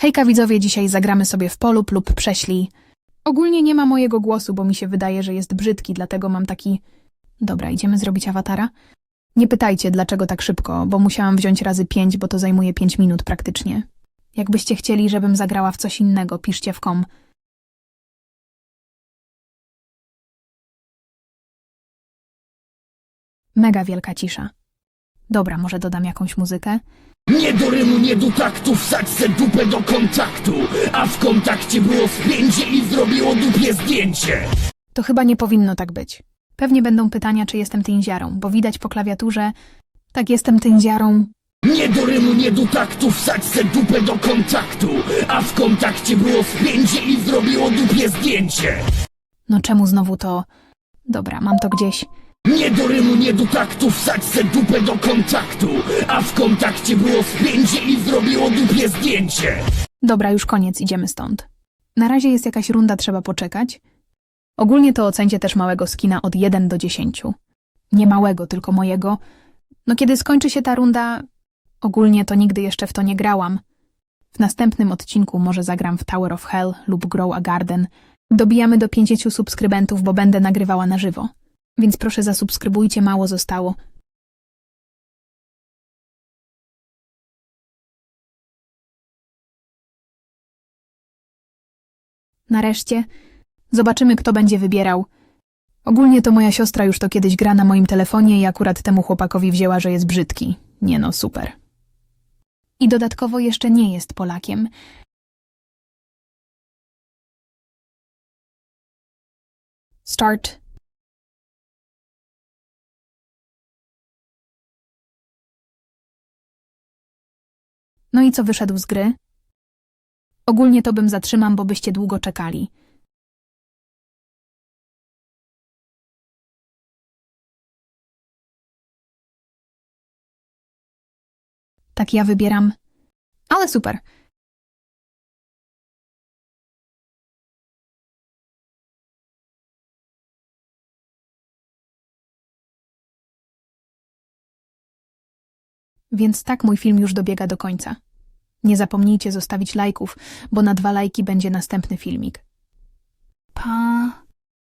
Hejka widzowie, dzisiaj zagramy sobie w polub lub prześlij. Ogólnie nie ma mojego głosu, bo mi się wydaje, że jest brzydki, dlatego mam taki... Dobra, idziemy zrobić awatara? Nie pytajcie, dlaczego tak szybko, bo musiałam wziąć razy pięć, bo to zajmuje pięć minut praktycznie. Jakbyście chcieli, żebym zagrała w coś innego, piszcie w kom. Mega wielka cisza. Dobra, może dodam jakąś muzykę? Nie do rymu, nie do taktu, wsadź se dupę do kontaktu A w kontakcie było spięcie i zrobiło dupie zdjęcie To chyba nie powinno tak być. Pewnie będą pytania, czy jestem tynziarą, bo widać po klawiaturze. Tak, jestem tynziarą. Nie do rymu, nie do taktu, wsadź se dupę do kontaktu A w kontakcie było spięcie i zrobiło dupie zdjęcie No czemu znowu to? Dobra, mam to gdzieś. Nie do rymu, nie do taktu, se dupę do kontaktu A w kontakcie było spięcie i zrobiło dupie zdjęcie Dobra, już koniec, idziemy stąd. Na razie jest jakaś runda, trzeba poczekać. Ogólnie to ocencie też małego skina od 1 do 10. Nie małego, tylko mojego. No kiedy skończy się ta runda, ogólnie to nigdy jeszcze w to nie grałam. W następnym odcinku może zagram w Tower of Hell lub Grow a Garden. Dobijamy do 50 subskrybentów, bo będę nagrywała na żywo. Więc proszę zasubskrybujcie, mało zostało. Nareszcie zobaczymy, kto będzie wybierał. Ogólnie to moja siostra już to kiedyś gra na moim telefonie i akurat temu chłopakowi wzięła, że jest brzydki. Nie no, super. I dodatkowo jeszcze nie jest Polakiem. Start. No i co wyszedł z gry? Ogólnie to bym zatrzymam, bo byście długo czekali. Tak ja wybieram. Ale super. Więc tak mój film już dobiega do końca. Nie zapomnijcie zostawić lajków, bo na dwa lajki będzie następny filmik.